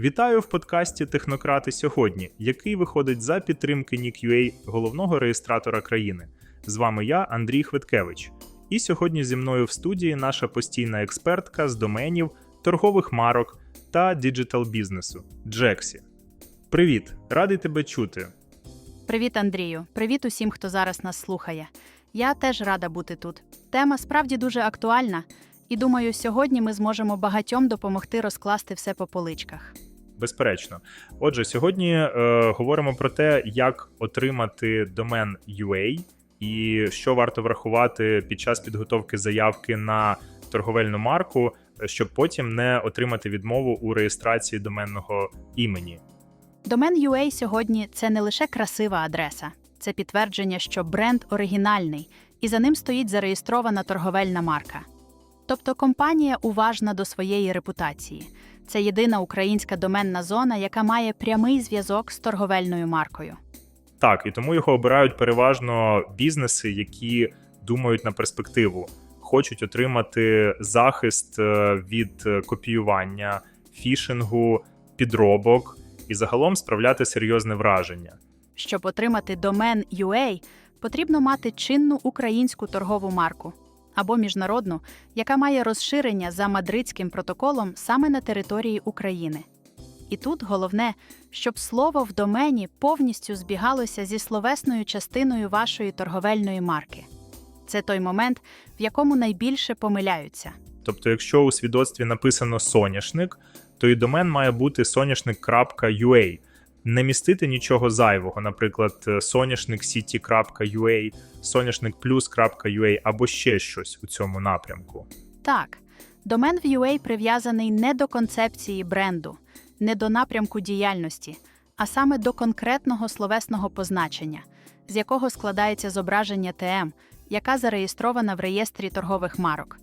Вітаю в подкасті Технократи сьогодні, який виходить за підтримки NIC.UA, головного реєстратора країни. З вами я, Андрій Хвиткевич. І сьогодні зі мною в студії наша постійна експертка з доменів, торгових марок та діджитал бізнесу Джексі. Привіт, радий тебе чути. Привіт, Андрію. Привіт усім, хто зараз нас слухає. Я теж рада бути тут. Тема справді дуже актуальна, і думаю, сьогодні ми зможемо багатьом допомогти розкласти все по поличках. Безперечно. Отже, сьогодні е, говоримо про те, як отримати домен UA і що варто врахувати під час підготовки заявки на торговельну марку, щоб потім не отримати відмову у реєстрації доменного імені. Домен UA сьогодні це не лише красива адреса, це підтвердження, що бренд оригінальний, і за ним стоїть зареєстрована торговельна марка. Тобто компанія уважна до своєї репутації. Це єдина українська доменна зона, яка має прямий зв'язок з торговельною маркою. Так, і тому його обирають переважно бізнеси, які думають на перспективу, хочуть отримати захист е, від е, копіювання, фішингу, підробок і загалом справляти серйозне враження. Щоб отримати домен UA, потрібно мати чинну українську торгову марку або міжнародну, яка має розширення за мадридським протоколом саме на території України. І тут головне, щоб слово в домені повністю збігалося зі словесною частиною вашої торговельної марки. Це той момент, в якому найбільше помиляються. Тобто, якщо у свідоцтві написано соняшник, то і домен має бути соняшник.ua. Не містити нічого зайвого, наприклад, соняшник city.ua, соняшникplus.ua або ще щось у цьому напрямку. Так, домен в UA прив'язаний не до концепції бренду, не до напрямку діяльності, а саме до конкретного словесного позначення, з якого складається зображення ТМ, яка зареєстрована в реєстрі торгових марок.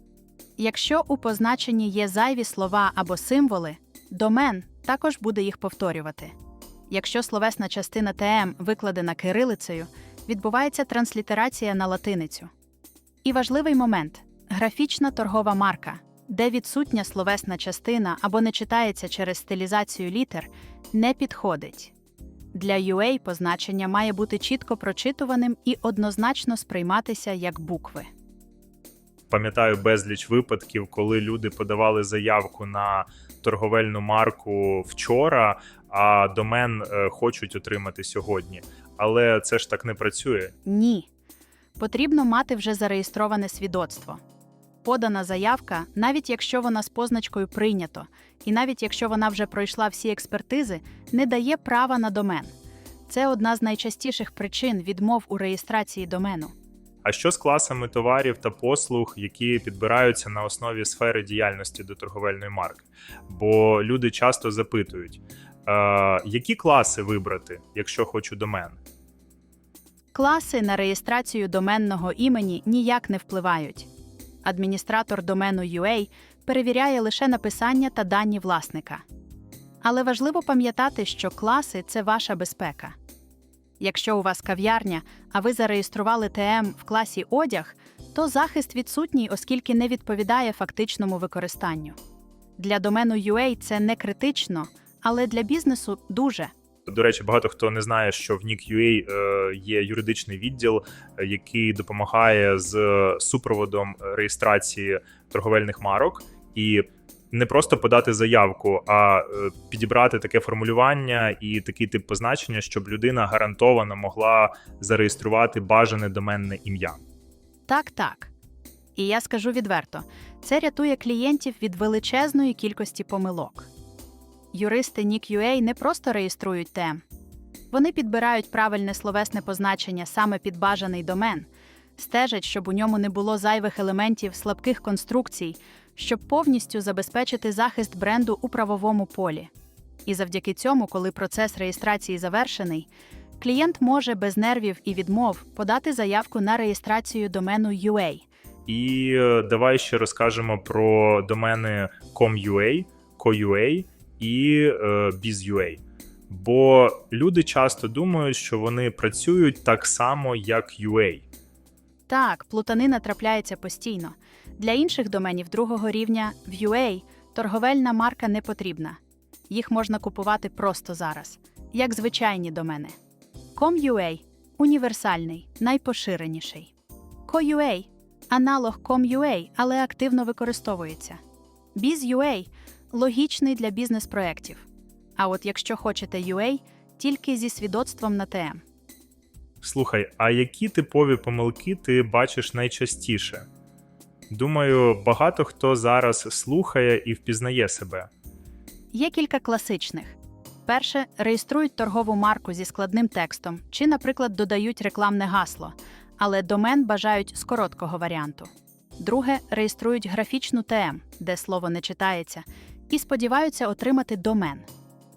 Якщо у позначенні є зайві слова або символи, домен також буде їх повторювати. Якщо словесна частина ТМ викладена кирилицею, відбувається транслітерація на латиницю. І важливий момент графічна торгова марка, де відсутня словесна частина або не читається через стилізацію літер, не підходить. Для UA позначення має бути чітко прочитуваним і однозначно сприйматися як букви. Пам'ятаю безліч випадків, коли люди подавали заявку на торговельну марку вчора, а домен е, хочуть отримати сьогодні. Але це ж так не працює. Ні. Потрібно мати вже зареєстроване свідоцтво. Подана заявка, навіть якщо вона з позначкою прийнято, і навіть якщо вона вже пройшла всі експертизи, не дає права на домен. Це одна з найчастіших причин відмов у реєстрації домену. А що з класами товарів та послуг, які підбираються на основі сфери діяльності до торговельної марки? Бо люди часто запитують, е, які класи вибрати, якщо хочу домен? Класи на реєстрацію доменного імені ніяк не впливають. Адміністратор домену UA перевіряє лише написання та дані власника. Але важливо пам'ятати, що класи це ваша безпека. Якщо у вас кав'ярня, а ви зареєстрували ТМ в класі одяг, то захист відсутній, оскільки не відповідає фактичному використанню. Для домену UA це не критично, але для бізнесу дуже. До речі, багато хто не знає, що в NIC.UA е, є юридичний відділ, е, який допомагає з супроводом реєстрації торговельних марок, і не просто подати заявку, а е, підібрати таке формулювання і такий тип позначення, щоб людина гарантовано могла зареєструвати бажане доменне ім'я. Так, так. І я скажу відверто: це рятує клієнтів від величезної кількості помилок. Юристи NIC.UA не просто реєструють тем, вони підбирають правильне словесне позначення саме під бажаний домен, стежать, щоб у ньому не було зайвих елементів слабких конструкцій, щоб повністю забезпечити захист бренду у правовому полі. І завдяки цьому, коли процес реєстрації завершений, клієнт може без нервів і відмов подати заявку на реєстрацію домену UA. І е, давай ще розкажемо про домени com.ua, co.ua і е, biz.ua. Бо люди часто думають, що вони працюють так само, як UA. Так, плутанина трапляється постійно. Для інших доменів другого рівня в UA торговельна марка не потрібна. Їх можна купувати просто зараз, як звичайні домени. Com.ua – універсальний, найпоширеніший. Co.ua – аналог Com.ua, але активно використовується. Biz.ua – логічний для бізнес-проєктів. А от якщо хочете UA, тільки зі свідоцтвом на ТМ. Слухай, а які типові помилки ти бачиш найчастіше? Думаю, багато хто зараз слухає і впізнає себе. Є кілька класичних. Перше, реєструють торгову марку зі складним текстом чи, наприклад, додають рекламне гасло, але домен бажають з короткого варіанту. Друге, реєструють графічну ТМ, де слово не читається, і сподіваються отримати домен.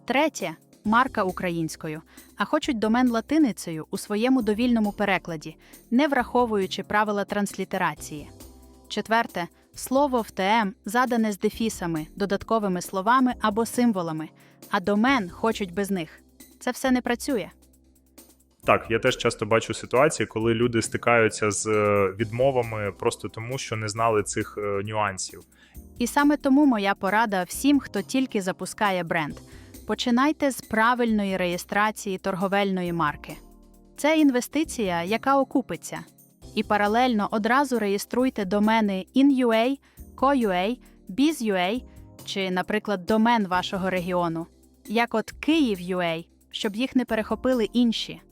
Третє марка українською, а хочуть домен латиницею у своєму довільному перекладі, не враховуючи правила транслітерації. Четверте слово в ТМ задане з дефісами, додатковими словами або символами, а домен хочуть без них. Це все не працює. Так, я теж часто бачу ситуації, коли люди стикаються з е, відмовами просто тому, що не знали цих е, нюансів. І саме тому моя порада всім, хто тільки запускає бренд. Починайте з правильної реєстрації торговельної марки. Це інвестиція, яка окупиться. І паралельно одразу реєструйте домени InUA, Co.ua, Biz.ua чи, наприклад, домен вашого регіону, як от Київ.ua, щоб їх не перехопили інші.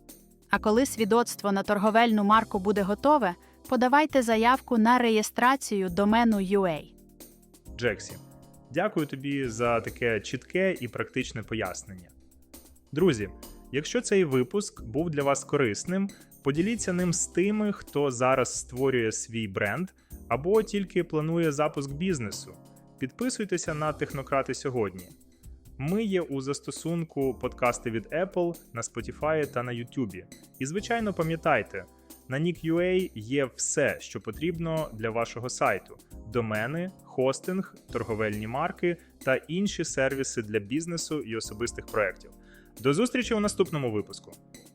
А коли свідоцтво на торговельну марку буде готове, подавайте заявку на реєстрацію домену UA. Джексі, дякую тобі за таке чітке і практичне пояснення. Друзі, якщо цей випуск був для вас корисним, поділіться ним з тими, хто зараз створює свій бренд або тільки планує запуск бізнесу. Підписуйтеся на технократи сьогодні. Ми є у застосунку подкасти від Apple на Spotify та на YouTube. І, звичайно, пам'ятайте, на Nick.ua є все, що потрібно для вашого сайту: домени, хостинг, торговельні марки та інші сервіси для бізнесу і особистих проєктів. До зустрічі у наступному випуску.